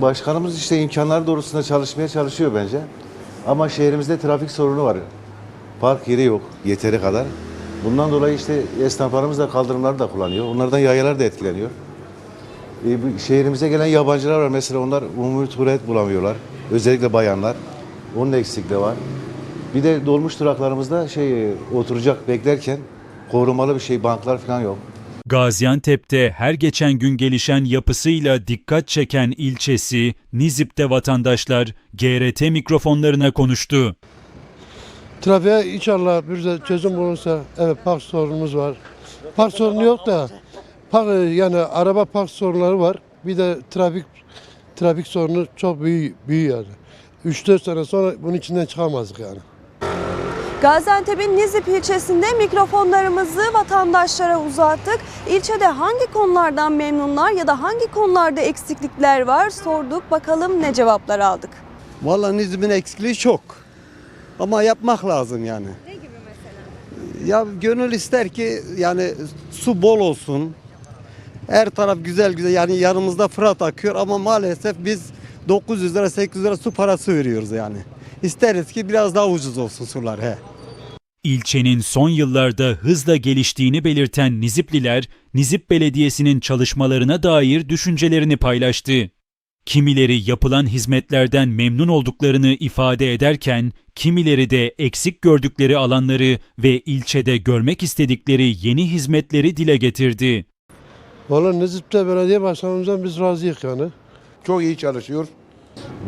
Başkanımız işte imkanları doğrultusunda çalışmaya çalışıyor bence. Ama şehrimizde trafik sorunu var. Park yeri yok yeteri kadar. Bundan dolayı işte esnaflarımız da kaldırımları da kullanıyor. Onlardan yayalar da etkileniyor. E, şehrimize gelen yabancılar var mesela onlar umumi tuvalet bulamıyorlar. Özellikle bayanlar. Onun eksikliği var. Bir de dolmuş duraklarımızda şey oturacak beklerken korumalı bir şey banklar falan yok. Gaziantep'te her geçen gün gelişen yapısıyla dikkat çeken ilçesi Nizip'te vatandaşlar GRT mikrofonlarına konuştu. Trafiğe inşallah bir çözüm bulursa evet park sorunumuz var. Park sorunu yok da park, yani araba park sorunları var. Bir de trafik trafik sorunu çok büyük, büyük yani. 3-4 sene sonra bunun içinden çıkamazdık yani. Gaziantep'in Nizip ilçesinde mikrofonlarımızı vatandaşlara uzattık. İlçede hangi konulardan memnunlar ya da hangi konularda eksiklikler var sorduk. Bakalım ne cevaplar aldık. Vallahi Nizip'in eksikliği çok. Ama yapmak lazım yani. Ne gibi mesela? Ya gönül ister ki yani su bol olsun. Her taraf güzel güzel yani yanımızda Fırat akıyor ama maalesef biz 900 lira 800 lira su parası veriyoruz yani. İsteriz ki biraz daha ucuz olsun sular he. İlçenin son yıllarda hızla geliştiğini belirten Nizipliler, Nizip Belediyesi'nin çalışmalarına dair düşüncelerini paylaştı. Kimileri yapılan hizmetlerden memnun olduklarını ifade ederken, kimileri de eksik gördükleri alanları ve ilçede görmek istedikleri yeni hizmetleri dile getirdi. Vallahi Nizip'te belediye başkanımızdan biz razıyız yani. Çok iyi çalışıyor.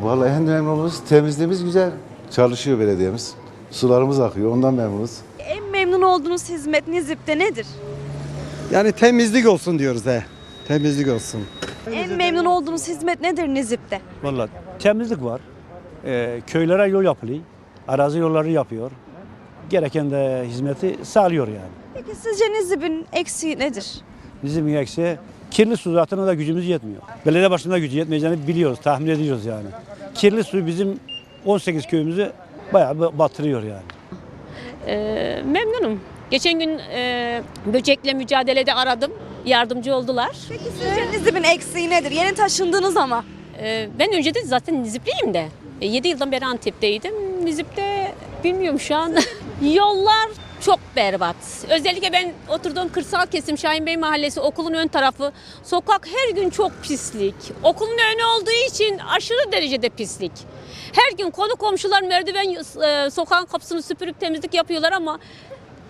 Vallahi en memnunumuz temizliğimiz güzel. Çalışıyor belediyemiz. Sularımız akıyor ondan memnunuz. En memnun olduğunuz hizmet Nizip'te nedir? Yani temizlik olsun diyoruz he. Temizlik olsun. En memnun olduğunuz hizmet nedir Nizip'te? Vallahi temizlik var. Ee, köylere yol yapılıyor. Arazi yolları yapıyor. Gereken de hizmeti sağlıyor yani. Peki sizce Nizip'in eksiği nedir? Bizim eksiği kirli su zaten da gücümüz yetmiyor. Belediye başında gücü yetmeyeceğini biliyoruz, tahmin ediyoruz yani. Kirli su bizim 18 köyümüzü bayağı batırıyor yani. Ee, memnunum. Geçen gün e, böcekle mücadelede aradım. Yardımcı oldular. Peki sizce Nizip'in eksiği nedir? Yeni taşındınız ama. Ee, ben önce de zaten Nizipliyim de. 7 yıldan beri Antep'teydim. Nizip'te bilmiyorum şu an. Yollar çok berbat. Özellikle ben oturduğum kırsal kesim Şahin Bey Mahallesi okulun ön tarafı. Sokak her gün çok pislik. Okulun önü olduğu için aşırı derecede pislik. Her gün konu komşular merdiven e, sokağın kapısını süpürüp temizlik yapıyorlar ama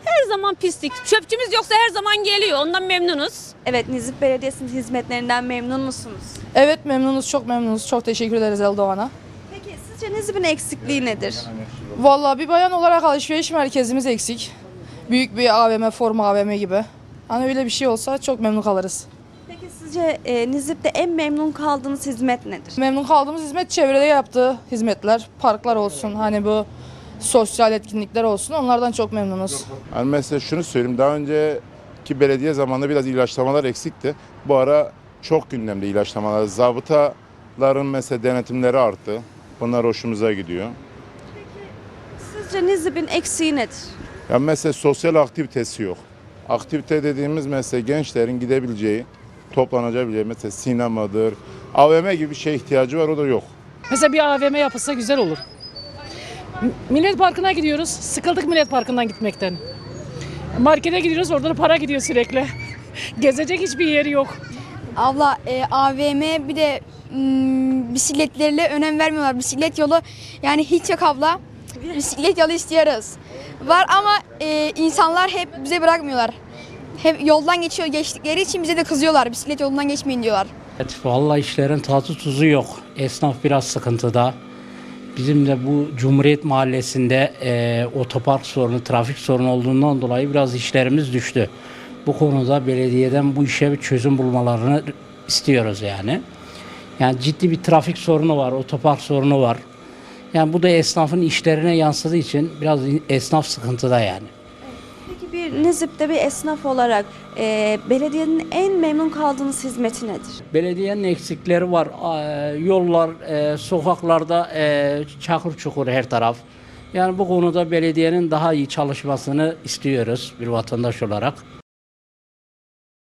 her zaman pislik. Çöpçümüz yoksa her zaman geliyor. Ondan memnunuz. Evet Nizip Belediyesi'nin hizmetlerinden memnun musunuz? Evet memnunuz, çok memnunuz. Çok teşekkür ederiz Eldoğan'a. Peki sizce Nizip'in eksikliği nedir? Vallahi bir bayan olarak alışveriş merkezimiz eksik. Büyük bir AVM, forma AVM gibi. Hani öyle bir şey olsa çok memnun kalırız. Peki sizce e, Nizip'te en memnun kaldığınız hizmet nedir? Memnun kaldığımız hizmet çevrede yaptığı hizmetler, parklar olsun, hani bu sosyal etkinlikler olsun onlardan çok memnunuz. Yani mesela şunu söyleyeyim. Daha önceki belediye zamanında biraz ilaçlamalar eksikti. Bu ara çok gündemde ilaçlamalar. Zabıtaların mesela denetimleri arttı. Bunlar hoşumuza gidiyor. Sizce Nizip'in eksiği nedir? Ya mesela sosyal aktivitesi yok. Aktivite dediğimiz mesela gençlerin gidebileceği, toplanabileceği mesela sinemadır, AVM gibi bir şeye ihtiyacı var o da yok. Mesela bir AVM yapılsa güzel olur. M- Millet Parkı'na gidiyoruz. Sıkıldık Millet Parkı'ndan gitmekten. Markete gidiyoruz orada da para gidiyor sürekli. Gezecek hiçbir yeri yok. Abla e, AVM bir de mm, bisikletlerle önem vermiyorlar. Bisiklet yolu yani hiç yok abla. Bisiklet yolu istiyoruz. Var ama e, insanlar hep bize bırakmıyorlar. Hep yoldan geçiyor geçtikleri için bize de kızıyorlar. Bisiklet yolundan geçmeyin diyorlar. Evet, vallahi işlerin tadı tuzu yok. Esnaf biraz sıkıntıda. Bizim de bu Cumhuriyet Mahallesi'nde e, otopark sorunu, trafik sorunu olduğundan dolayı biraz işlerimiz düştü. Bu konuda belediyeden bu işe bir çözüm bulmalarını istiyoruz yani. Yani ciddi bir trafik sorunu var, otopark sorunu var. Yani bu da esnafın işlerine yansıdığı için biraz esnaf sıkıntıda yani. Peki bir Nizip'te bir esnaf olarak e, belediyenin en memnun kaldığınız hizmeti nedir? Belediyenin eksikleri var. Aa, Yollar, e, sokaklarda e, çakır çukur her taraf. Yani bu konuda belediyenin daha iyi çalışmasını istiyoruz bir vatandaş olarak.